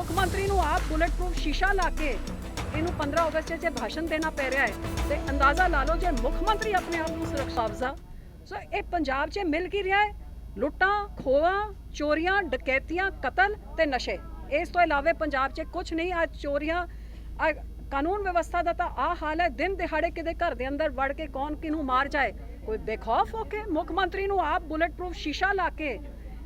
ਮੁੱਖ ਮੰਤਰੀ ਨੂੰ ਆਪ ਬੁਲੇਟ ਪ੍ਰੂਫ ਸ਼ੀਸ਼ਾ ਲਾ ਕੇ ਇਹਨੂੰ 15 ਅਗਸਤ 'ਚ ਭਾਸ਼ਣ ਦੇਣਾ ਪੈ ਰਿਹਾ ਹੈ ਤੇ ਅੰਦਾਜ਼ਾ ਲਾ ਲਓ ਜੇ ਮੁੱਖ ਮੰਤਰੀ ਆਪਣੇ ਆਪ ਨੂੰ ਸੁਰੱਖਿਆ ਅਫਜ਼ਾ, ਸੋ ਇਹ ਪੰਜਾਬ 'ਚ ਮਿਲ ਕੀ ਰਿਹਾ ਹੈ? ਲੁੱਟਾਂ, ਖੋਹਾਂ, ਚੋਰੀਆਂ, ਡਕੈਤੀਆਂ, ਕਤਲ ਤੇ ਨਸ਼ੇ। ਇਸ ਤੋਂ ਇਲਾਵਾ ਪੰਜਾਬ 'ਚ ਕੁਝ ਨਹੀਂ, ਅੱਜ ਚੋਰੀਆਂ ਕਾਨੂੰਨ ਵਿਵਸਥਾ ਦਾ ਤਾਂ ਆ ਹਾਲ ਹੈ। ਦਿਨ ਦਿਹਾੜੇ ਕਿਤੇ ਘਰ ਦੇ ਅੰਦਰ ਵੜ ਕੇ ਕੌਣ ਕਿਨੂੰ ਮਾਰ ਜਾਏ, ਕੋਈ ਬੇਖੌਫ ਹੋ ਕੇ ਮੁੱਖ ਮੰਤਰੀ ਨੂੰ ਆਪ ਬੁਲੇਟ ਪ੍ਰੂਫ ਸ਼ੀਸ਼ਾ ਲਾ ਕੇ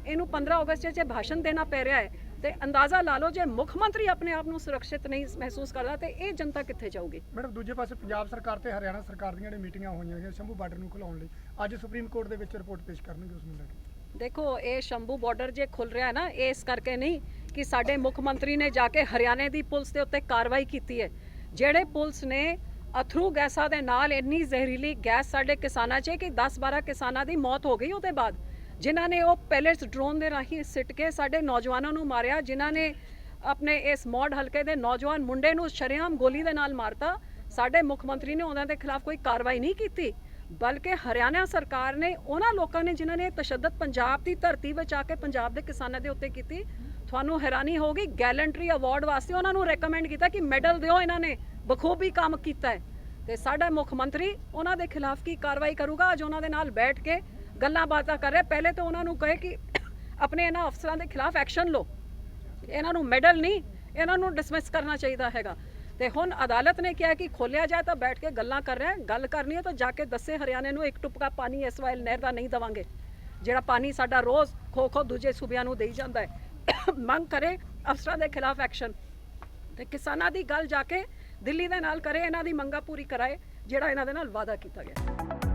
ਇਹਨੂੰ 15 ਅਗਸਤ 'ਚ ਭਾਸ਼ਣ ਦੇਣਾ ਪੈ ਰਿਹਾ ਹੈ। ਤੇ ਅੰਦਾਜ਼ਾ ਲਾ ਲਓ ਜੇ ਮੁੱਖ ਮੰਤਰੀ ਆਪਣੇ ਆਪ ਨੂੰ ਸੁਰੱਖਿਅਤ ਨਹੀਂ ਮਹਿਸੂਸ ਕਰਦਾ ਤੇ ਇਹ ਜਨਤਾ ਕਿੱਥੇ ਜਾਊਗੀ? ਮੈਡਮ ਦੂਜੇ ਪਾਸੇ ਪੰਜਾਬ ਸਰਕਾਰ ਤੇ ਹਰਿਆਣਾ ਸਰਕਾਰ ਦੀਆਂ ਜਿਹੜੀਆਂ ਮੀਟਿੰਗਾਂ ਹੋਈਆਂ ਹੋਈਆਂ ਸ਼ੰਭੂ ਬਾਰਡਰ ਨੂੰ ਖੁਲਾਉਣ ਲਈ ਅੱਜ ਸੁਪਰੀਮ ਕੋਰਟ ਦੇ ਵਿੱਚ ਰਿਪੋਰਟ ਪੇਸ਼ ਕਰਨਗੇ ਉਸ ਨੂੰ ਲੈ ਕੇ ਦੇਖੋ ਇਹ ਸ਼ੰਭੂ ਬਾਰਡਰ ਜੇ ਖੁੱਲ ਰਿਹਾ ਹੈ ਨਾ ਇਸ ਕਰਕੇ ਨਹੀਂ ਕਿ ਸਾਡੇ ਮੁੱਖ ਮੰਤਰੀ ਨੇ ਜਾ ਕੇ ਹਰਿਆਣੇ ਦੀ ਪੁਲਿਸ ਦੇ ਉੱਤੇ ਕਾਰਵਾਈ ਕੀਤੀ ਹੈ। ਜਿਹੜੇ ਪੁਲਿਸ ਨੇ ਅਥਰੂ ਗੈਸਾਂ ਦੇ ਨਾਲ ਇੰਨੀ ਜ਼ਹਿਰੀਲੀ ਗੈਸ ਸਾਡੇ ਕਿਸਾਨਾਂ 'ਚ ਕਿ 10-12 ਕਿਸਾਨਾਂ ਦੀ ਮੌਤ ਹੋ ਗਈ ਉਹਦੇ ਬਾਅਦ ਜਿਨ੍ਹਾਂ ਨੇ ਉਹ ਪੈਲੇਟਸ ਡਰੋਨ ਦੇ ਰਾਹੀਂ ਸਿੱਟ ਕੇ ਸਾਡੇ ਨੌਜਵਾਨਾਂ ਨੂੰ ਮਾਰਿਆ, ਜਿਨ੍ਹਾਂ ਨੇ ਆਪਣੇ ਇਸ ਮੌੜ ਹਲਕੇ ਦੇ ਨੌਜਵਾਨ ਮੁੰਡੇ ਨੂੰ ਸ਼ਰੇਆਮ ਗੋਲੀ ਦੇ ਨਾਲ ਮਾਰਤਾ। ਸਾਡੇ ਮੁੱਖ ਮੰਤਰੀ ਨੇ ਉਹਨਾਂ ਦੇ ਖਿਲਾਫ ਕੋਈ ਕਾਰਵਾਈ ਨਹੀਂ ਕੀਤੀ, ਬਲਕਿ ਹਰਿਆਣਾ ਸਰਕਾਰ ਨੇ ਉਹਨਾਂ ਲੋਕਾਂ ਨੇ ਜਿਨ੍ਹਾਂ ਨੇ ਤਸ਼ੱਦਦ ਪੰਜਾਬ ਦੀ ਧਰਤੀ ਵਿੱਚ ਆ ਕੇ ਪੰਜਾਬ ਦੇ ਕਿਸਾਨਾਂ ਦੇ ਉੱਤੇ ਕੀਤੀ। ਤੁਹਾਨੂੰ ਹੈਰਾਨੀ ਹੋਊਗੀ, ਗੈਲੈਂਟਰੀ ਅਵਾਰਡ ਵਾਸਤੇ ਉਹਨਾਂ ਨੂੰ ਰეკਮੈਂਡ ਕੀਤਾ ਕਿ ਮੈਡਲ ਦਿਓ ਇਹਨਾਂ ਨੇ, ਬਖੂਬੀ ਕੰਮ ਕੀਤਾ ਹੈ। ਤੇ ਸਾਡਾ ਮੁੱਖ ਮੰਤਰੀ ਉਹਨਾਂ ਦੇ ਖਿਲਾਫ ਕੀ ਕਾਰਵਾਈ ਕਰੂਗਾ? ਅੱਜ ਉਹਨਾਂ ਦੇ ਨਾਲ ਬੈਠ ਕੇ ਗੱਲਾਂ ਬਾਤਾਂ ਕਰ ਰਿਹਾ। ਪਹਿਲੇ ਤਾਂ ਉਹਨਾਂ ਨੂੰ ਕਹੇ ਕਿ ਆਪਣੇ ਇਹਨਾਂ ਅਫਸਰਾਂ ਦੇ ਖਿਲਾਫ ਐਕਸ਼ਨ ਲਓ। ਇਹਨਾਂ ਨੂੰ ਮੈਡਲ ਨਹੀਂ, ਇਹਨਾਂ ਨੂੰ ਡਿਸਮਿਸ ਕਰਨਾ ਚਾਹੀਦਾ ਹੈਗਾ। ਤੇ ਹੁਣ ਅਦਾਲਤ ਨੇ ਕਿਹਾ ਕਿ ਖੋਲਿਆ ਜਾਏ ਤਾਂ ਬੈਠ ਕੇ ਗੱਲਾਂ ਕਰ ਰਿਹਾ ਗੱਲ ਕਰਨੀ ਹੈ ਤਾਂ ਜਾ ਕੇ ਦੱਸੇ ਹਰਿਆਣੇ ਨੂੰ ਇੱਕ ਟੁਪਕਾ ਪਾਣੀ ਇਸ ਵਾਇਲ ਨਹਿਰ ਦਾ ਨਹੀਂ ਦਵਾਂਗੇ। ਜਿਹੜਾ ਪਾਣੀ ਸਾਡਾ ਰੋਜ਼ ਖੋ ਖੋ ਦੂਜੇ ਸੂਬਿਆਂ ਨੂੰ ਦੇਈ ਜਾਂਦਾ ਹੈ। ਮੰਗ ਕਰੇ ਅਫਸਰਾਂ ਦੇ ਖਿਲਾਫ ਐਕਸ਼ਨ। ਤੇ ਕਿਸਾਨਾਂ ਦੀ ਗੱਲ ਜਾ ਕੇ ਦਿੱਲੀ ਦੇ ਨਾਲ ਕਰੇ, ਇਹਨਾਂ ਦੀ ਮੰਗਾਂ ਪੂਰੀ ਕਰਾਏ, ਜਿਹੜਾ ਇਹਨਾਂ ਦੇ ਨਾਲ ਵਾਅਦਾ ਕੀਤਾ ਗਿਆ।